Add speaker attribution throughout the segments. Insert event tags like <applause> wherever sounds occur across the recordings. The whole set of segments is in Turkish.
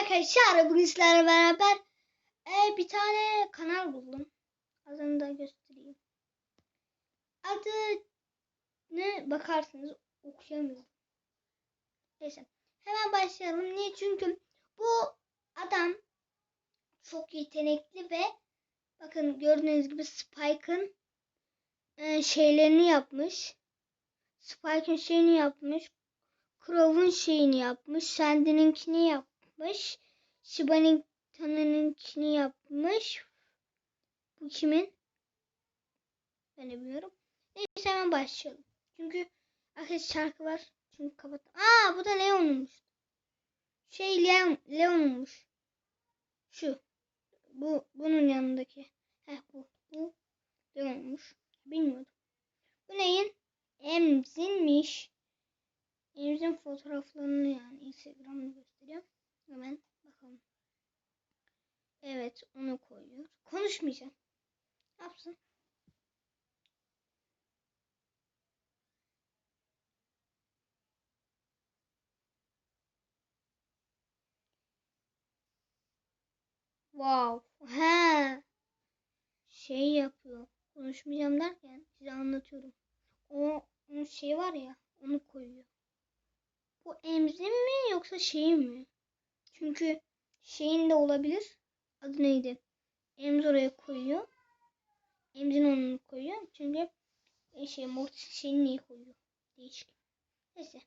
Speaker 1: arkadaşlar bugün sizlerle beraber e, bir tane kanal buldum. Adını da göstereyim. Adını bakarsınız okuyamıyorum. Neyse hemen başlayalım. Niye? Çünkü bu adam çok yetenekli ve bakın gördüğünüz gibi Spike'ın e, şeylerini yapmış. Spike'ın şeyini yapmış. Crow'un şeyini yapmış. Sandy'ninkini yapmış. Shiba'ninkini yapmış. Bu kimin? Ben de bilmiyorum. Neyse hemen başlayalım. Çünkü arkadaşlar şarkı var. Çünkü kapat. Aa bu da Leon'unmuş. Şey Leon, Leon'unmuş. Şu. Bu bunun yanındaki. Heh bu. Bu Leon'unmuş. Bilmiyordum. Bu neyin? Emzinmiş. Emzin fotoğraflarını yani Instagram'da gösteriyor. Hemen bakalım. Evet onu koyuyor. Konuşmayacağım. Yapsın? Wow. He. Şey yapıyor. Konuşmayacağım derken size anlatıyorum. O onun şey var ya onu koyuyor. Bu emzin mi yoksa şeyin mi? Çünkü şeyin de olabilir. Adı neydi? Emz oraya koyuyor. Emzin onu koyuyor. Çünkü e, şey Mortis şeyini niye koyuyor? Değişik. Neyse.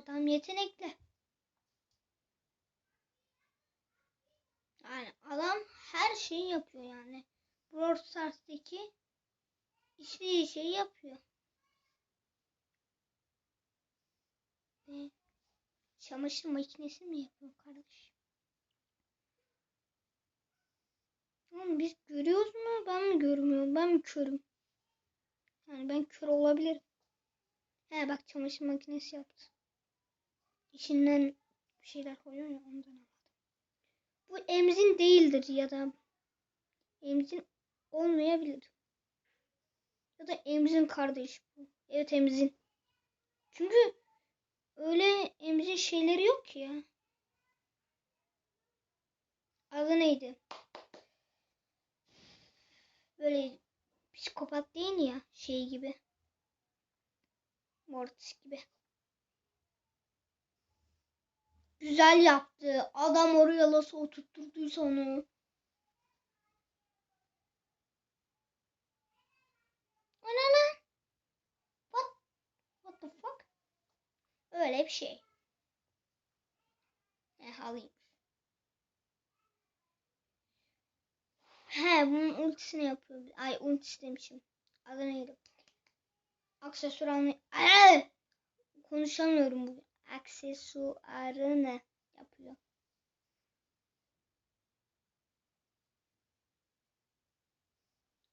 Speaker 1: Adam yetenekli. Yani adam her şeyi yapıyor yani. Brawl Stars'taki istediği şeyi yapıyor. Ve çamaşır makinesi mi yapıyor kardeş? Oğlum biz görüyoruz mu? Ben mi görmüyorum? Ben mi körüm? Yani ben kör olabilirim. He bak çamaşır makinesi yaptı. İçinden bir şeyler koyuyor ya ondan anladım. Bu emzin değildir ya da emzin olmayabilir. Ya da emzin kardeş bu. Evet emzin. Çünkü öyle emzin şeyleri yok ki ya. Adı neydi? Böyle psikopat değil ya şey gibi. Mortis gibi. Güzel yaptı. Adam oraya nasıl oturtturduysa onu. Anana. What? What the fuck? Öyle bir şey. Eh alayım. He bunun ultisini yapıyor. Ay ultisi demişim. Adı neydi? Aksesuar almayı... Ay! Konuşamıyorum bugün aksesuarını yapıyor.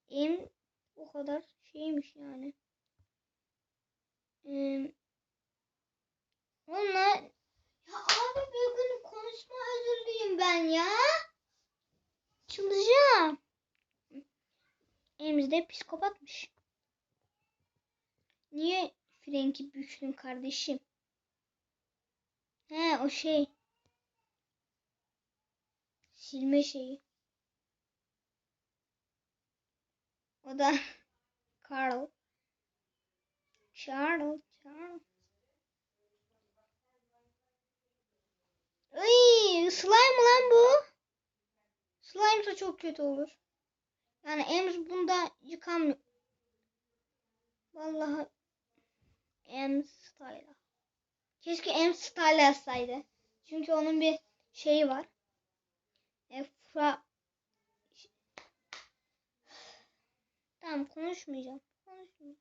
Speaker 1: Em o kadar şeymiş yani. Ee, onlar ya abi bugün konuşma özürlüyüm ben ya. Çıldıracağım. Emzde psikopatmış. Niye Frank'i büktün kardeşim? He o şey. Silme şeyi. O da <laughs> Carl. Charles. Charles. Ay, slime lan bu. Slime da çok kötü olur. Yani Ems bunda yıkamıyor. Vallahi Ems style. Keşke M Star yazsaydı. Çünkü onun bir şeyi var. Efra Tamam konuşmayacağım. Konuşmayacağım.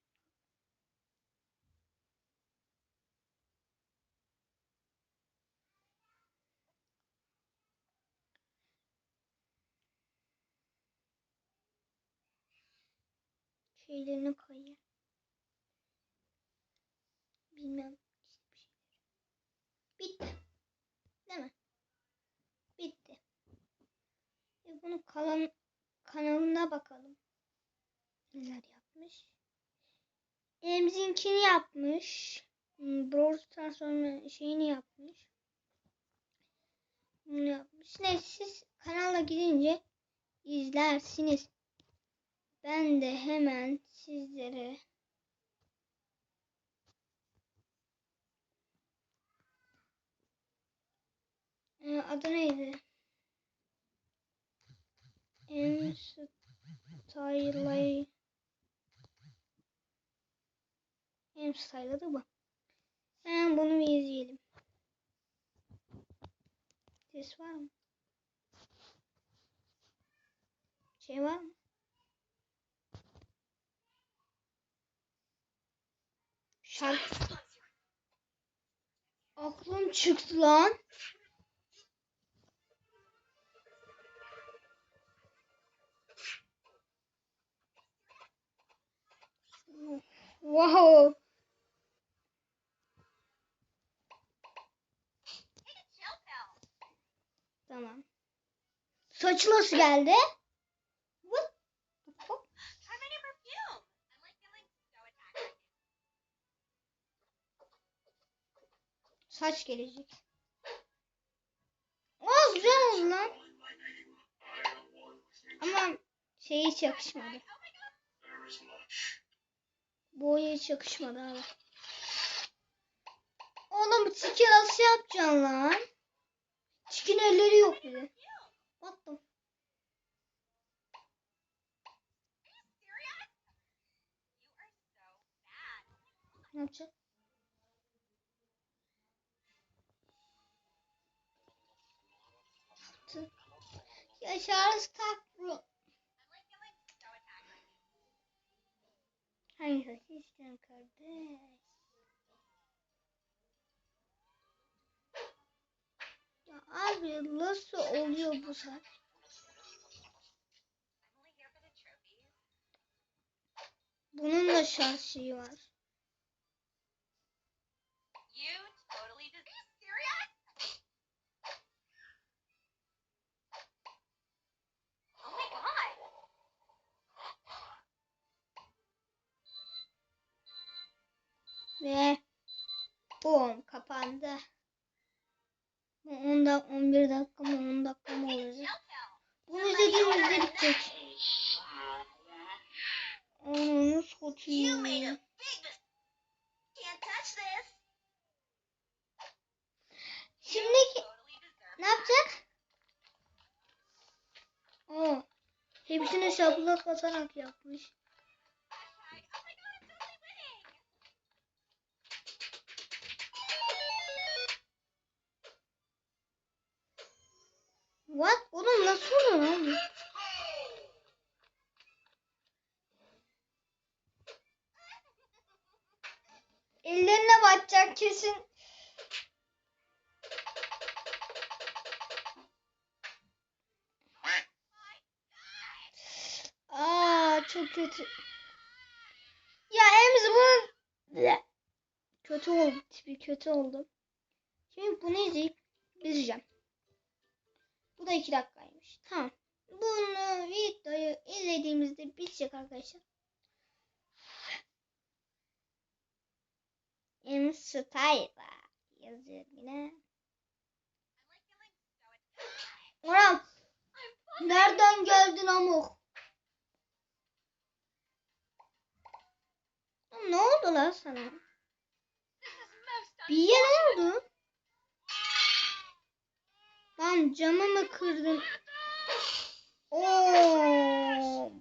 Speaker 1: Şeylerini koyayım. Bilmem. Bunu kalan kanalına bakalım. Neler yapmış? Emzinkini yapmış. Hmm, Brawl Stars şeyini yapmış. Bunu yapmış. Neyse siz kanala gidince izlersiniz. Ben de hemen sizlere Ee, adı neydi? En Style En Style'ı bu. Hemen bunu bir izleyelim. Ses var mı? Şey var mı? Şarkı. Aklım çıktı lan. Wow. Tamam. Saçı nasıl geldi? Saç gelecek. Aa güzel oldu lan. Ama şey hiç yakışmadı. Boya hiç yakışmadı abi. Oğlum tiki nasıl yapacaksın lan? Tikin elleri yok bile.
Speaker 2: Bad.
Speaker 1: Ne yapacak? Tı- Yaşarız tatlı. Hangi saçı istiyorsun kardeş? Ya abi nasıl oluyor bu saç? Bunun da şeyi var. Ve bom kapandı. Bu 10 dak 11 dakika mı 10 dakika mı olacak? Bunu izlediğimizde bitecek. Onu satayım. Şimdi ne yapacak? Oo. Hepsini şaplak atarak yapmış. Batacak kesin. Aa çok kötü. Ya Emzi bu Bleh. kötü oldu tipi kötü oldu. Şimdi bunu izleyip bitireceğim. Bu da iki dakikaymış. Tamam. Bunu videoyu izlediğimizde bitecek arkadaşlar. Style yazıyor yine. Oram nereden geldin amuk? Ne oldu lan sana? Bir yer oldu. Lan camımı kırdın. Oo.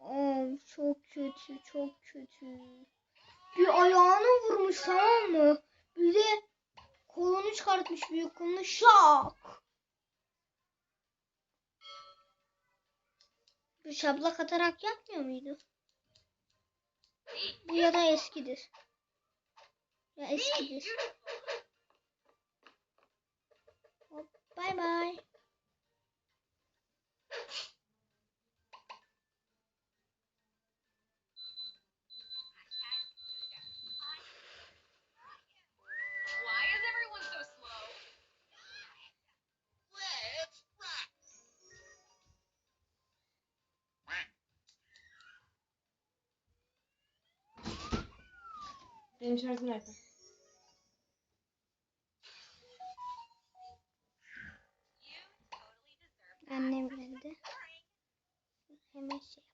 Speaker 1: Oo, çok kötü, çok kötü. Bir ayağını vurmuş tamam mı? Bir de kolunu çıkartmış büyük kolunu şak. Bu şablak atarak yapmıyor muydu? Bu ya da eskidir. Ya eskidir. Bye bye.
Speaker 3: Benim şarjım nerede?
Speaker 1: Annem geldi. Hemen şey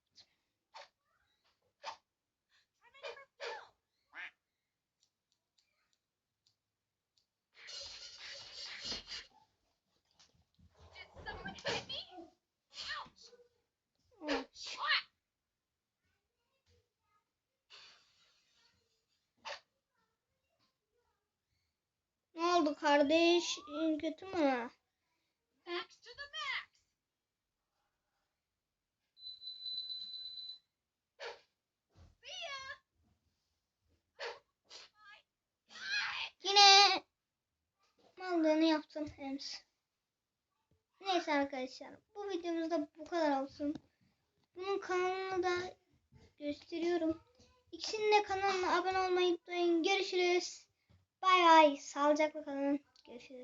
Speaker 1: kardeş? Kötü mü? Yine mallığını yaptım Ems. Neyse arkadaşlar. Bu videomuzda bu kadar olsun. Bunun kanalını da gösteriyorum. İkisinin de kanalına abone olmayı unutmayın. Görüşürüz. Bay bay. Sağlıcakla kalın. Görüşürüz.